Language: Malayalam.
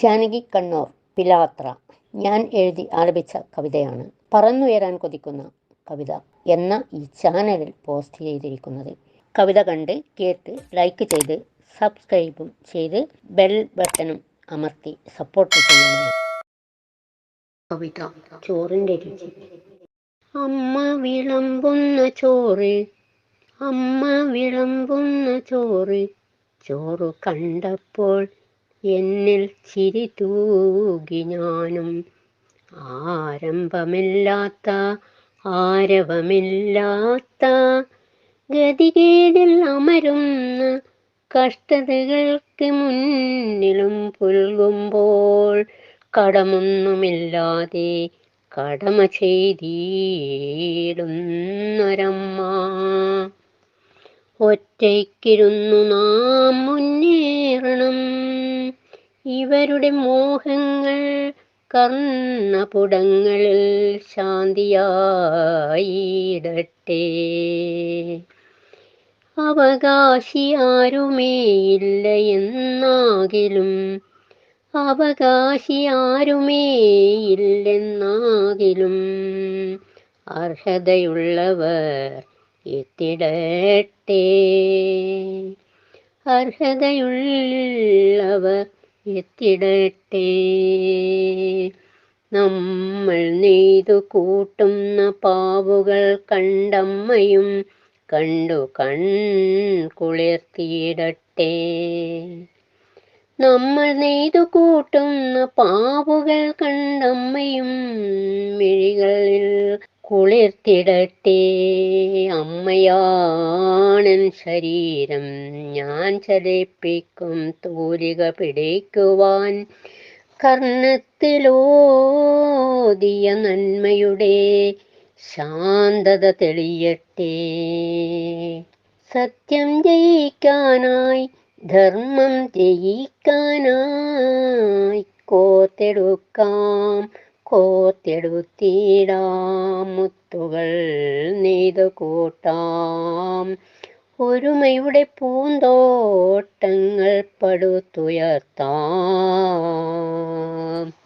ജാനകി കണ്ണൂർ പിലാത്ര. ഞാൻ എഴുതി ആലപിച്ച കവിതയാണ്. പറന്നുയരാൻ കൊതിക്കുന്ന കവിത എന്ന ഈ ചാനലിൽ പോസ്റ്റ് ചെയ്തിരിക്കുന്നത്. കവിത കണ്ട് കേട്ട് ലൈക്ക് ചെയ്ത് സബ്സ്ക്രൈബും ചെയ്ത് ബെൽ ബട്ടണും അമർത്തി സപ്പോർട്ട് ചെയ്യണം കവിത ചോറിന്റെ രുചി. അമ്മ വിളമ്പുന്ന ചോറ് അമ്മ വിളമ്പുന്ന ചോറ് ചോറ് കണ്ടപ്പോൾ എന്നിൽ ചിരി തൂകി ഞാനും. ആരംഭമില്ലാത്ത ആരവമില്ലാത്ത ഗതികേടിൽ അമരുന്ന കഷ്ടതകൾക്ക് മുന്നിലും പുൽകുമ്പോൾ കടമൊന്നുമില്ലാതെ കടമ ചെയ്തിടുന്നൊരമ്മ. ഒറ്റയ്ക്കിരുന്നു നാം മുന്നേറണം ഇവരുടെ മോഹങ്ങൾ കർണപുടങ്ങളിൽ ശാന്തിയായിടട്ടെ. അവകാശി ആരുമേയില്ല എന്നാകിലും അവകാശി ആരുമേയില്ലെന്നാകിലും അർഹതയുള്ളവർ എത്തിടട്ടെ. അർഹതയുള്ളവർ എത്തിടട്ടെ. നമ്മൾ നെയ്തു കൂട്ടുന്ന പാവുകൾ കണ്ടമ്മയും കണ്ടു കൺ കുളിർത്തിയിടട്ടെ. നമ്മൾ നെയ്തു കൂട്ടുന്ന പാവുകൾ കണ്ടമ്മയും കുളിർത്തിടട്ടെ. അമ്മയാണൻ ശരീരം ഞാൻ ചലിപ്പിക്കും തൂലിക പിടിക്കുവാൻ. കർണത്തിലോതിയ നന്മയുടെ ശാന്തത തെളിയട്ടെ. സത്യം ജയിക്കാനായി ധർമ്മം ജയിക്കാനായി കോത്തെടുക്കാം കോത്തെടുത്തിടാം മുത്തുകൾ നെയ്തു കൂട്ടാം. ഒരുമയുടെ പൂന്തോട്ടങ്ങൾ പടുത്തുയർത്താം.